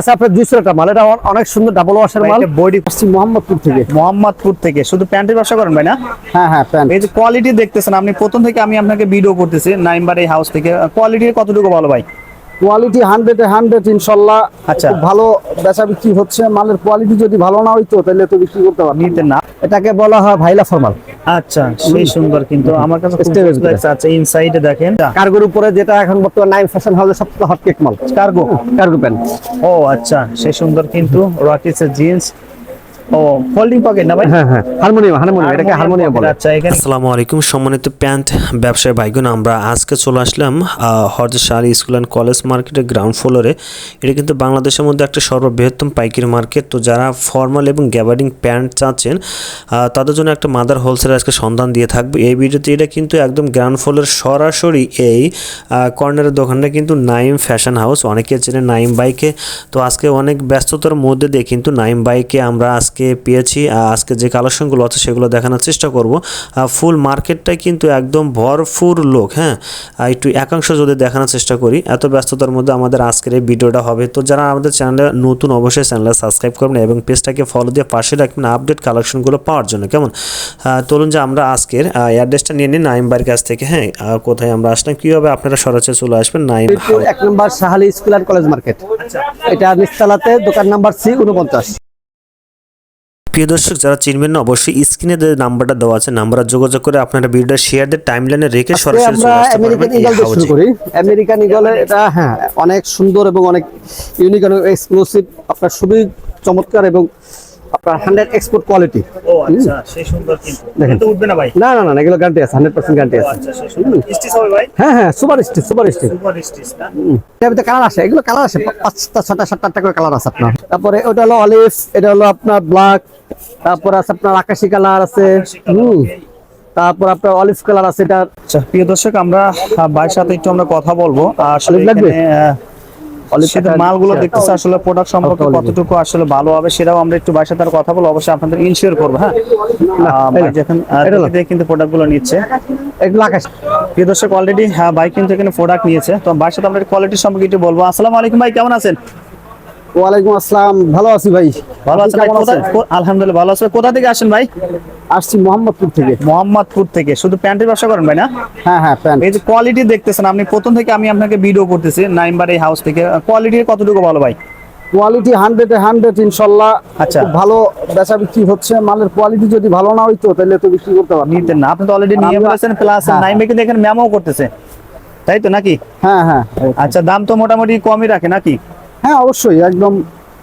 আছে আপনার দুইশো টাকা মাল। এটা অনেক সুন্দর ডাবল ওয়াশের মাল। বডি আসছি মোহাম্মদপুর থেকে। মোহাম্মদপুর থেকে। শুধু প্যান্টের ব্যবসা করেন ভাই না? হ্যাঁ হ্যাঁ প্যান্ট। এই যে কোয়ালিটি দেখতেছেন আপনি প্রথম থেকে আমি আপনাকে ভিডিও করতেছি নাইমবার এই হাউস থেকে। কোয়ালিটি কতটুকু ভালো ভাই? কোয়ালিটি হান্ড্রেড হান্ড্রেড ইনশাল্লাহ। আচ্ছা। ভালো বেচা বিক্রি হচ্ছে। মালের কোয়ালিটি যদি ভালো না হইতো তাহলে তো বিক্রি করতে পারব নিতে না। এটাকে বলা হয় ভাইলা ফর্মাল। আচ্ছা সেই সুন্দর কিন্তু আমার কাছে। আচ্ছা ইনসাইডে দেখেন। কার্গোর উপরে যেটা এখন বর্তমানে নাইন ফ্যাশন হাউসে সবচেয়ে হট কেক মাল কার্গো কার্গো প্যান্ট ও আচ্ছা সেই সুন্দর কিন্তু রকিসের জিন্স ও ফোল্ডিং পকেট না ভাই? হ্যাঁ হ্যাঁ হারমোনিয়াম হারমোনিয়াম এটাকে হারমোনিয়াম বলে। আচ্ছা এখানে আসসালামু আলাইকুম সম্মানিত প্যান্ট ব্যবসায়ী আমরা আজকে চলে আসলাম হরজ স্কুল অ্যান্ড কলেজ মার্কেটের গ্রাউন্ড ফ্লোরে এটা কিন্তু বাংলাদেশের মধ্যে একটা সর্ববৃহত্তম পাইকারি মার্কেট তো যারা ফর্মাল এবং গ্যাবার্ডিং প্যান্ট চাচ্ছেন তাদের জন্য একটা মাদার হোলসেল আজকে সন্ধান দিয়ে থাকবে। এই ভিডিওতে এটা কিন্তু একদম গ্রাউন্ড ফ্লোরের সরাসরি এই কর্নারের দোকানটা কিন্তু নাইম ফ্যাশন হাউস অনেকে চেনে নাইম বাইকে তো আজকে অনেক ব্যস্ততার মধ্যে দিয়ে কিন্তু নাইম বাইকে আমরা আজকে পেয়েছি। আহ, আজকে যে কালেকশনগুলো আছে সেগুলো দেখানোর চেষ্টা করব। ফুল মার্কেটটাই কিন্তু একদম ভরপুর লোক হ্যাঁ? একটু একাংশ যদি দেখানোর চেষ্টা করি এত ব্যস্ততার মধ্যে আমাদের আজকের এই ভিডিওটা হবে। তো যারা আমাদের চ্যানেলে নতুন অবশ্যই চ্যানেলে সাবস্ক্রাইব করবেন এবং পেজটাকে ফলো দিয়ে পাশে রাখবেন আপডেট কালেকশনগুলো পাওয়ার জন্য। কেমন? চলুন যে আমরা আজকের অ্যাড্রেসটা নিয়ে নিই নাইম বাড়ির কাছ থেকে হ্যাঁ? কোথায় আমরা আসলাম কীভাবে আপনারা সরাসরি চলে আসবেন নাইম এক নম্বর সাহালি স্কুল অ্যান্ড কলেজ মার্কেট এটা নিচতলাতে দোকান নাম্বার সি উনপঞ্চাশ প্রিয় দর্শক যারা চিনবেন না অবশ্যই স্ক্রিনে যে নাম্বারটা দেওয়া আছে নাম্বারে যোগাযোগ করে আপনারা ভিডিওটা শেয়ার দিয়ে টাইম লাইনে রেখে সরাসরি চলে আসতে আমেরিকান পারবেন এই ইগল দিয়ে শুরু হাউজে। করি আমেরিকান ইগলের এটা হ্যাঁ অনেক সুন্দর এবং অনেক ইউনিক এবং এক্সক্লুসিভ আপনার খুবই চমৎকার এবং আপনার হান্ড্রেড এক্সপোর্ট কোয়ালিটি ও আচ্ছা সেই সুন্দর কিন্তু। দেখেন। না ভাই? না না এগুলো গ্যারান্টি আছে হান্ড্রেড পার্সেন্ট গ্যারান্টি আছে। আচ্ছা হ্যাঁ হ্যাঁ সুপার স্টিচ সুপার স্টিচ। এর কালার আসে এগুলো কালার আসে পাঁচটা ছটা সাতটা আটটা করে কালার আছে আপনার। তারপরে ওটা হলো অলিভ এটা হলো আপনার ব্ল্যাক তারপর আছে আপনার আকাশি কালার আছে হুম। তারপর আপনার অলিভ কালার আছে এটা আচ্ছা প্রিয় দর্শক আমরা ভাইয়ের সাথে একটু আমরা কথা বলব। আসলে লাগবে? সেটা মালগুলো দেখতেছে আসলে প্রোডাক্ট সম্পর্কে কতটুকু আসলে ভালো হবে সেটাও আমরা একটু ভাইয়ের সাথে কথা বলব। অবশ্যই আপনাদের ইনশিওর করব হ্যাঁ? যখন কিন্তু প্রোডাক্টগুলো নিচ্ছে। এগুলো আকাশ। প্রিয় দর্শক অলরেডি হ্যাঁ ভাই কিন্তু এখানে প্রোডাক্ট নিয়েছে। তো ভাইয়ের সাথে আমরা কোয়ালিটি সম্পর্কে একটু বলব। আসসালামু আলাইকুম ভাই কেমন আছেন? ওয়ালাইকুম আসসালাম। ভালো আছি ভাই। ভালো? কো- আলহামদুলিল্লাহ ভালো আছেন কোথা থেকে আসেন ভাই? আসছি মোহাম্মদপুর থেকে। মোহাম্মদপুর থেকে। শুধু প্যান্টের ব্যবসা করেন ভাই না? হ্যাঁ হ্যাঁ প্যান্ট। এই যে কোয়ালিটি দেখতেছেন আপনি প্রথম থেকে আমি আপনাকে ভিডিও করতেছি নাইমবার এই হাউস থেকে। কোয়ালিটি কতটুকু ভালো ভাই? কোয়ালিটি হান্ড্রেড হান্ড্রেড ইনশাল্লাহ। আচ্ছা। ভালো বেচা বিক্রি হচ্ছে। মালের কোয়ালিটি যদি ভালো না হইতো তাহলে তো বিক্রি করতে পারব নিতেন না। আপনি তো অলরেডি নিয়ে ফেলেছেন প্লাস হ্যাঁ, নাইমে কিন্তু এখানে ম্যামও করতেছে। তাই তো নাকি? হ্যাঁ হ্যাঁ। আচ্ছা দাম তো মোটামুটি কমই রাখে নাকি? হ্যাঁ অবশ্যই একদম।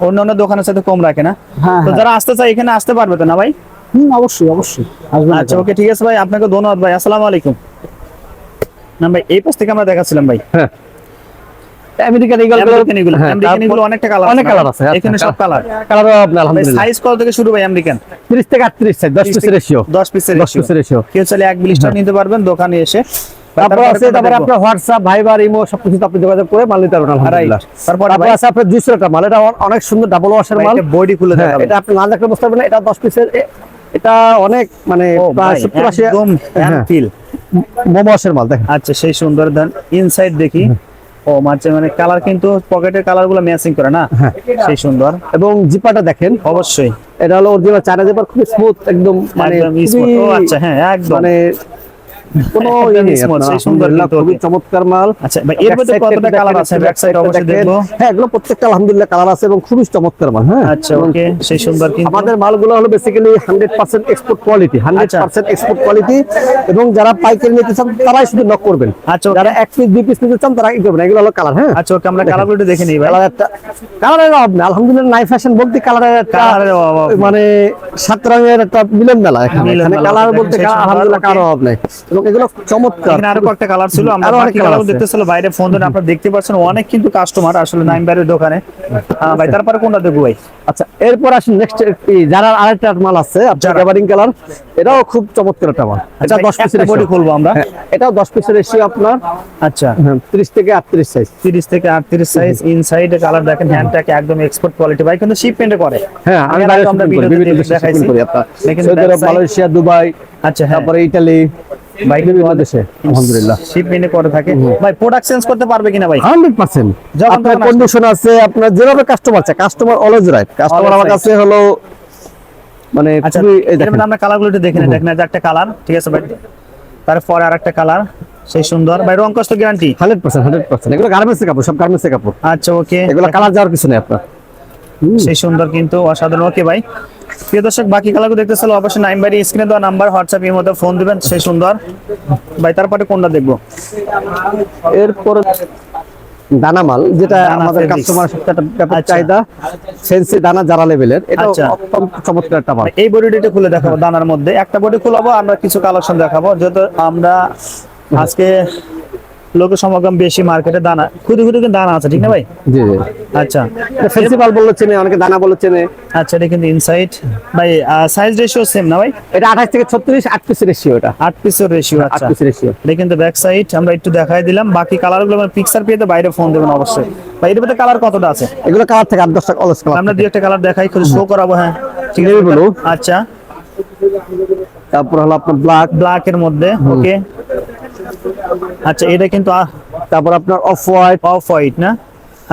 অন্য অন্য দোকানের সাথে কম রাখে না? হ্যাঁ, তো হ্যাঁ। যারা আসতে চায় এখানে আসতে পারবে তো না ভাই? হুম অবশ্যই অবশ্যই। আচ্ছা ওকে ঠিক আছে ভাই আপনাকে ধন্যবাদ ভাই আসসালামু আলাইকুম। না ভাই এই পাশ থেকে আমরা দেখাচ্ছিলাম ভাই। হ্যাঁ। আমেরিকান ইগল আমেরিকান এগুলো অনেকটা কালার অনেক কালার আছে এখানে সব কালার কালার আলহামদুলিল্লাহ। সাইজ কত থেকে শুরু ভাই আমেরিকান 30 থেকে 38 সাইজ 10 পিস রেশিও 10 পিসের 10 পিসের রেশিও কেউ চাইলে এক ব্লিস্টার নিতে পারবেন দোকানে এসে। তারপর আছে তারপরে? আপনার হোয়াটসঅ্যাপ ভাইবার ইমো সবকিছু আপনি যোগাযোগ করে মাল নিতে পারবেন আলহামদুলিল্লাহ. তারপর? আছে আপনার 200 মাল এটা অনেক সুন্দর ডাবল ওয়াশের মাল। বডি খুলে হ্যাঁ, এটা আপনি না দেখলে বুঝতে পারবেন এটা 10 পিসের এটা অনেক মানে ও প্রায় ভাই, 70 80 একদম হ্যাঁ, ফিল ওয়াশের মাল দেখেন। আচ্ছা সেই সুন্দর ইনসাইড দেখি। ও মাঝে মানে কালার কিন্তু পকেটের কালারগুলো ম্যাচিং করে না? হ্যাঁ। সেই সুন্দর। এবং জিপাটা দেখেন। অবশ্যই। এটা হলো অরিজিনাল চায়না জিপার খুব স্মুথ একদম মানে আচ্ছা হ্যাঁ একদম। মানে কোনো ইয়ে খুবই চমৎকার মাল। আচ্ছা এর মধ্যে কতটা কালার আছে ব্যাক সাইড অবশ্যই দেখব। হ্যাঁ এগুলো প্রত্যেকটা আলহামদুলিল্লাহ কালার আছে এবং খুবই চমৎকার মাল হ্যাঁ। আচ্ছা ওকে সেই সুন্দর কিন্তু। আমাদের মালগুলো হলো basically hundred percent export quality hundred আচ্ছা। পার্সেন্ট এক্সপোর্ট কোয়ালিটি এবং যারা পাইকারি নিতে চান তারাই শুধু নক করবেন। আচ্ছা, যারা এক পিস দুই পিস নিতে চান তারা কি করবেন এগুলো হলো কালার হ্যাঁ। আচ্ছা ওকে আমরা কালারগুলো দেখে নিই ভাই। কালারের অভাব নেই আলহামদুলিল্লাহ নাই ফ্যাশন বলতে কালারের একটা। মানে সাত রঙের একটা মিলন মেলা এখানে কালার বলতে আলহামদুলিল্লাহ. কালার অভাব নেই। এবং এগুলো চমৎকার। আরও কয়েকটা কালার ছিল আমরা অনেক কালার দেখতেছিল বাইরে ফোন ধরে আপনারা দেখতে পাচ্ছেন অনেক কিন্তু কাস্টমার আসলে নাইম বাইরের দোকানে। হ্যাঁ ভাই তারপরে কোনটা দেখব ভাই আচ্ছা এরপর আসুন নেক্সট যারা আরেকটা মাল আছে আপনার যারা। কালার এটাও খুব চমৎকার একটা মাল। এটা 10 পিসের একটা খুলবো আমরা। এটাও 10 পিসের রেশিও আপনার। আচ্ছা। হ্যাঁ, 30 থেকে 38 সাইজ তিরিশ থেকে আটত্রিশ সাইজ ইনসাইড কালার দেখেন হ্যান্ডটাকে একদম এক্সপোর্ট কোয়ালিটি ভাই কিন্তু শিপমেন্টে করে। হ্যাঁ আমি বাইরে আমরা ভিডিওতে দেখাইছি। আপনার। মালয়েশিয়া দুবাই আচ্ছা হ্যাঁ। তারপরে ইতালি ভাই বিভিন্ন দেশে আলহামদুলিল্লাহ। শিপমেন্টে করে থাকে। ভাই প্রোডাক্ট চেঞ্জ করতে পারবে কিনা ভাই? Hundred percent. যখন আপনার কন্ডিশন আছে আপনার যেভাবে কাস্টমার চায় কাস্টমার অলওয়েজ রাইট কাস্টমার আমার কাছে হলো মানে খুবই দেখেন। আমরা কালারগুলো একটু দেখে দেখেন যে একটা কালার ঠিক আছে ভাই? তারপরে আর একটা কালার সেই সুন্দর। ভাই রং কষ্ট guarantee hundred percent hundred percent. এগুলো গার্মেন্টসের কাপড় সব গার্মেন্টসের কাপড়। আচ্ছা ওকে এগুলো কালার যাওয়ার কিছু নেই আপনার। সেই সুন্দর কিন্তু অসাধারণ। ওকে ভাই। প্রিয় দর্শক বাকি কালারগুলো দেখতে চাইলে অবশ্যই নাইন বাড়ি স্ক্রিনে দেওয়া নাম্বার হোয়াটসঅ্যাপ এর মধ্যে ফোন দিবেন সেই সুন্দর। ভাই তারপরে কোনটা দেখব? এরপরে দানা মাল যেটা আমাদের। কাস্টমারের সবচেয়ে একটা ব্যাপক আচ্ছা। চাহিদা সেন্সি দানা যারা লেভেলের এটা আচ্ছা। অত্যন্ত চমৎকার একটা মাল। এই বডিটা খুলে দেখাবো দানার মধ্যে। একটা বডি খুলাবো আমরা কিছু কালেকশন দেখাবো। যেহেতু আমরা আজকে লোকের সমাগম বেশি মার্কেটে দানা খুদি খুদি কিন্তু দানা আছে ঠিক না ভাই? জি জি। আচ্ছা। ফেন্সি মাল বলল চেনে অনেকে দানা বলল চেনে। আচ্ছা এটা কিন্তু ইনসাইড ভাই সাইজ রেশিও সেম না ভাই? এটা আঠাশ থেকে ছত্রিশ আট পিস রেশিও এটা। আট পিসের রেশিও আচ্ছা। পিস রেশিও এটা কিন্তু ব্যাক সাইড আমরা একটু দেখাই দিলাম। বাকি কালারগুলো আমরা পিকচার পেয়ে তো বাইরে ফোন দেবেন অবশ্যই। ভাই এর মধ্যে কালার কতটা আছে? এগুলো কালার থেকে আট দশটা অলস কালার আমরা দুই একটা কালার দেখাই খুব শো করাবো হ্যাঁ। ঠিক আছে। Blue। আচ্ছা। তারপর হলো আপনার ব্ল্যাক ব্ল্যাক এর মধ্যে ওকে আচ্ছা এটা কিন্তু তারপর আপনার অফ হোয়াইট অফ হোয়াইট না?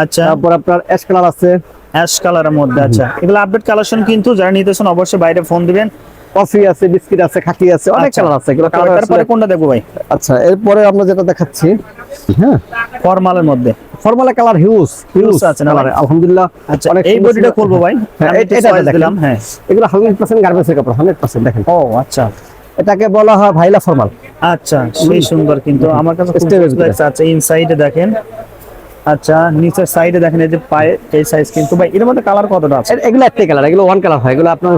আচ্ছা। তারপর আপনার অ্যাশ কালার আছে। অ্যাশ কালারের মধ্যে আচ্ছা। এগুলো আপডেট কালেকশন কিন্তু যারা নিতেছেন অবশ্যই বাইরে ফোন দিবেন। কফি আছে বিস্কিট আছে খাকি আছে অনেক আচ্ছা। কালার আছে। এগুলো কালার তারপরে কোনটা দেখব ভাই? আচ্ছা এরপরে আমরা যেটা দেখাচ্ছি হ্যাঁ? ফরমালের মধ্যে। ফর্মাল কালার হিউজ হিউজ আছে না? আলহামদুলিল্লাহ। আচ্ছা অনেক এই বডিটা খুলবো ভাই। হ্যাঁ, এটা। দিলাম হ্যাঁ। এগুলো হান্ড্রেড পার্সেন্ট গার্মেন্টসের কাপড় হান্ড্রেড পার্সেন্ট দেখেন। ও আচ্ছা। এটাকে বলা হয় ভাইলা ফর্মাল। আচ্ছা সেই সুন্দর কিন্তু আমার কাছে আচ্ছা ইনসাইডে দেখেন। আচ্ছা নিচের সাইডে দেখেন এই যে পায়ে এই সাইজ কিন্তু। ভাই এর মধ্যে কালার কতটা আছে? এগুলো একটাই কালার এগুলো ওয়ান কালার হয়। এগুলো আপনার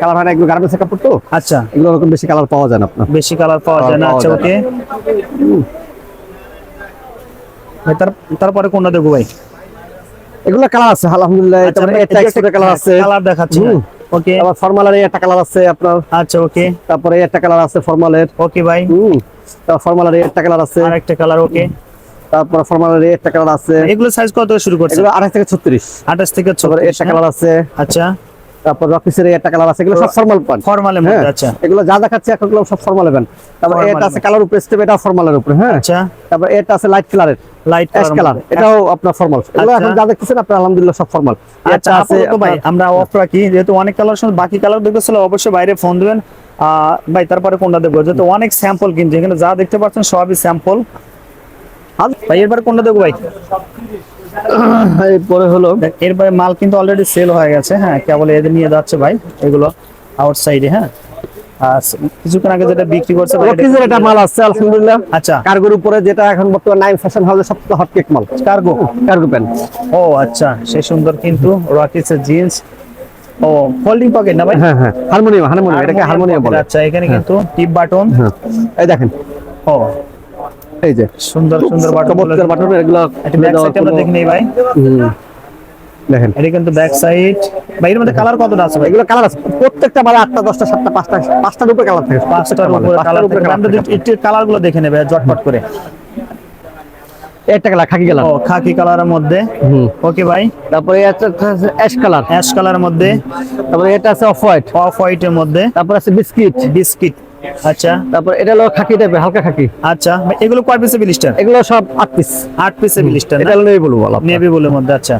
কালার হয় না এগুলো গার্মেন্টসের কাপড় তো? আচ্ছা। এগুলো ওরকম বেশি কালার পাওয়া যায় না আপনার। বেশি কালার পাওয়া যায় না আচ্ছা ওকে ভাই তার তারপরে কোনটা দেখব ভাই? এগুলো কালার আছে আলহামদুলিল্লাহ। এটা এক্সট্রা কালার আছে। কালার দেখাচ্ছি। ওকে তারপর ফর্মালের একটা কালার আছে আপনার। আচ্ছা ওকে তারপরে একটা কালার আছে ফর্মালের ওকে ভাই হুম ফর্মালের একটা কালার আছে। আরেকটা কালার ওকে তারপর ফর্মালের একটা কালার আছে। এগুলো সাইজ কত থেকে শুরু করছে এগুলো আঠাশ থেকে ছত্রিশ। আঠাশ থেকে তারপর 36 একটা কালার আছে। আচ্ছা। তারপর রকিসের একটা কালার আছে। এগুলো সব ফর্মাল পান। ফরমালের হ্যাঁ মধ্যে আচ্ছা। এগুলো যা দেখাচ্ছে এখন সব ফর্মাল পান। তারপর এটা আছে কালার উপরে স্টেপ এটা ফর্মালের উপরে হ্যাঁ। আচ্ছা। তারপর এটা আছে লাইট কালারের লাইট অ্যাশ কালার এটাও আপনার ফর্মাল আচ্ছা। এখন যা দেখতেছেন আপনার আলহামদুলিল্লাহ সব ফর্মাল আচ্ছা আছে ভাই আমরা অফ রাখি। যেহেতু অনেক কালার শুনে বাকি কালার দেখতেছিল অবশ্যই বাইরে ফোন দিবেন। ভাই তারপরে কোনটা দেখব? যেহেতু অনেক স্যাম্পল কিন্তু এখানে যা দেখতে পাচ্ছেন সবই স্যাম্পল ভাই এরপরে কোনটা দেখব ভাই? এরপরে হলো এরপরে মাল কিন্তু অলরেডি সেল হয়ে গেছে হ্যাঁ কেবল এদের নিয়ে যাচ্ছে ভাই এগুলো আউটসাইডে হ্যাঁ। কিছুক্ষণ আগে যেটা বিক্রি করছে ভাই, এটা- মাল আছে আলহামদুলিল্লাহ। আচ্ছা। কার্গোর উপরে যেটা এখন বর্তমানে নাইন ফ্যাশন হাউসের সবচেয়ে হট কেক মাল। কার্গো? কার্গো প্যান্ট ও আচ্ছা সেই সুন্দর কিন্তু রকিসের জিন্স ও ফোল্ডিং পকেট না ভাই? হ্যাঁ হ্যাঁ হারমোনিয়াম হারমোনিয়াম এটাকে হারমোনিয়াম বলে। আচ্ছা এখানে কিন্তু টিপ বাটন হ্যাঁ। এই দেখেন। ও। এই যে। সুন্দর সুন্দর বাটন চমৎকার বাটন এগুলো একটা ব্যাক সাইড আমরা দেখে নেই ভাই। হুম। দেখেন। এটা কিন্তু ব্যাক সাইড ভাই এর মধ্যে কালার কতটা আছে ভাই? এগুলো কালার আছে। প্রত্যেকটা মালে আটটা দশটা সাতটা পাঁচটা পাঁচটার উপরে কালার থাকে। পাঁচটার প্রত্যেকটা উপরে কালার থাকে। একটু কালারগুলো দেখে নেবে জটপট করে। একটা কালার খাকি কালার ও খাকি কালারের মধ্যে। ওকে ভাই। তারপরে আছে অ্যাশ কালার অ্যাশ কালারের মধ্যে। তারপরে এটা আছে অফ হোয়াইট অফ হোয়াইটের মধ্যে। তারপর আছে বিস্কিট বিস্কিট আচ্ছা। তারপর এটা হলো খাকি টাইপের হালকা খাকি। আচ্ছা। এগুলো কয় পিসে বিলিস্টার এগুলো সব আট পিস আট পিসে বিলিস্টার এটা হলো নেই বলব নেভি বলের মধ্যে আচ্ছা।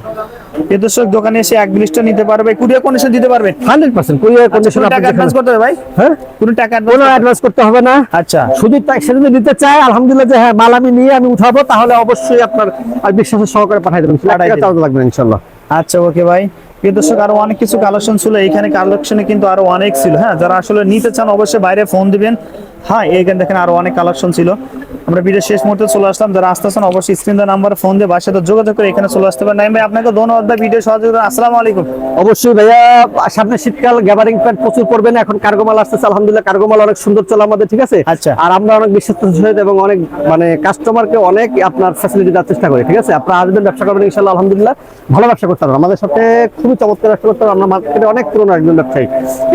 এ দর্শক দোকানে এসে এক নিতে পারবে কুরিয়ার কন্ডিশন দিতে পারবে। হান্ড্রেড পার্সেন্ট কুরিয়ার কন্ডিশন কোনো টাকা অ্যাডভান্স করতে হবে ভাই? হ্যাঁ? কোনো টাকা কোনো অ্যাডভান্স করতে হবে না। আচ্ছা। শুধু যদি দিতে চায় আলহামদুলিল্লাহ যে হ্যাঁ মাল আমি নিয়ে আমি উঠাবো তাহলে অবশ্যই আপনার আর বিশ্বাসের সহকারে পাঠাই দেবেন দিবেন। চার্জ লাগবে ইনশাল্লাহ। আচ্ছা ওকে ভাই। প্রিয় দর্শক আরও অনেক কিছু কালেকশন ছিল। এখানে কালেকশনে কিন্তু আরও অনেক ছিল হ্যাঁ? যারা আসলে নিতে চান অবশ্যই বাইরে ফোন দিবেন। হ্যাঁ এখানে দেখেন আরও অনেক কালেকশন ছিল। আমরা ভিডিও শেষ মুহূর্তে চলে আসলাম। যারা আসতে চান অবশ্যই স্ক্রিন দা নাম্বার ফোন দিয়ে বাসাতে যোগাযোগ করে এখানে চলে আসতে পারেন। নাইম ভাই আপনাকে ধন্যবাদ ভাই ভিডিও সহযোগিতা আসসালামু আলাইকুম। অবশ্যই ভাইয়া সামনে শীতকাল গ্যাবারিং প্যান্ট প্রচুর পড়বেন। এখন কার্গো মাল আসতেছে আলহামদুলিল্লাহ কার্গো মাল অনেক সুন্দর চলে আমাদের ঠিক আছে? আচ্ছা। আর আমরা অনেক বিশ্বস্ত এবং অনেক মানে কাস্টমারকে অনেক আপনার ফ্যাসিলিটি দেওয়ার চেষ্টা করি ঠিক আছে? আপনারা আসবেন ব্যবসা করবেন ইনশাল্লাহ আলহামদুলিল্লাহ। ভালো ব্যবসা করতে পারবেন। আমাদের সাথে খুবই চমৎকার ব্যবসা করতে পারবেন। আমরা মার্কেটে অনেক পুরনো একজন ব্যবসায়ী।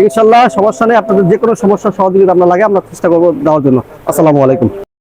ইনশাল্লাহ সমস্যা নেই। আপনাদের যে কোনো সমস্যার সহযোগিতা আমরা লাগে আমরা চেষ্টা করব দেওয়ার জন্য। আসসালামু আলাইকুম।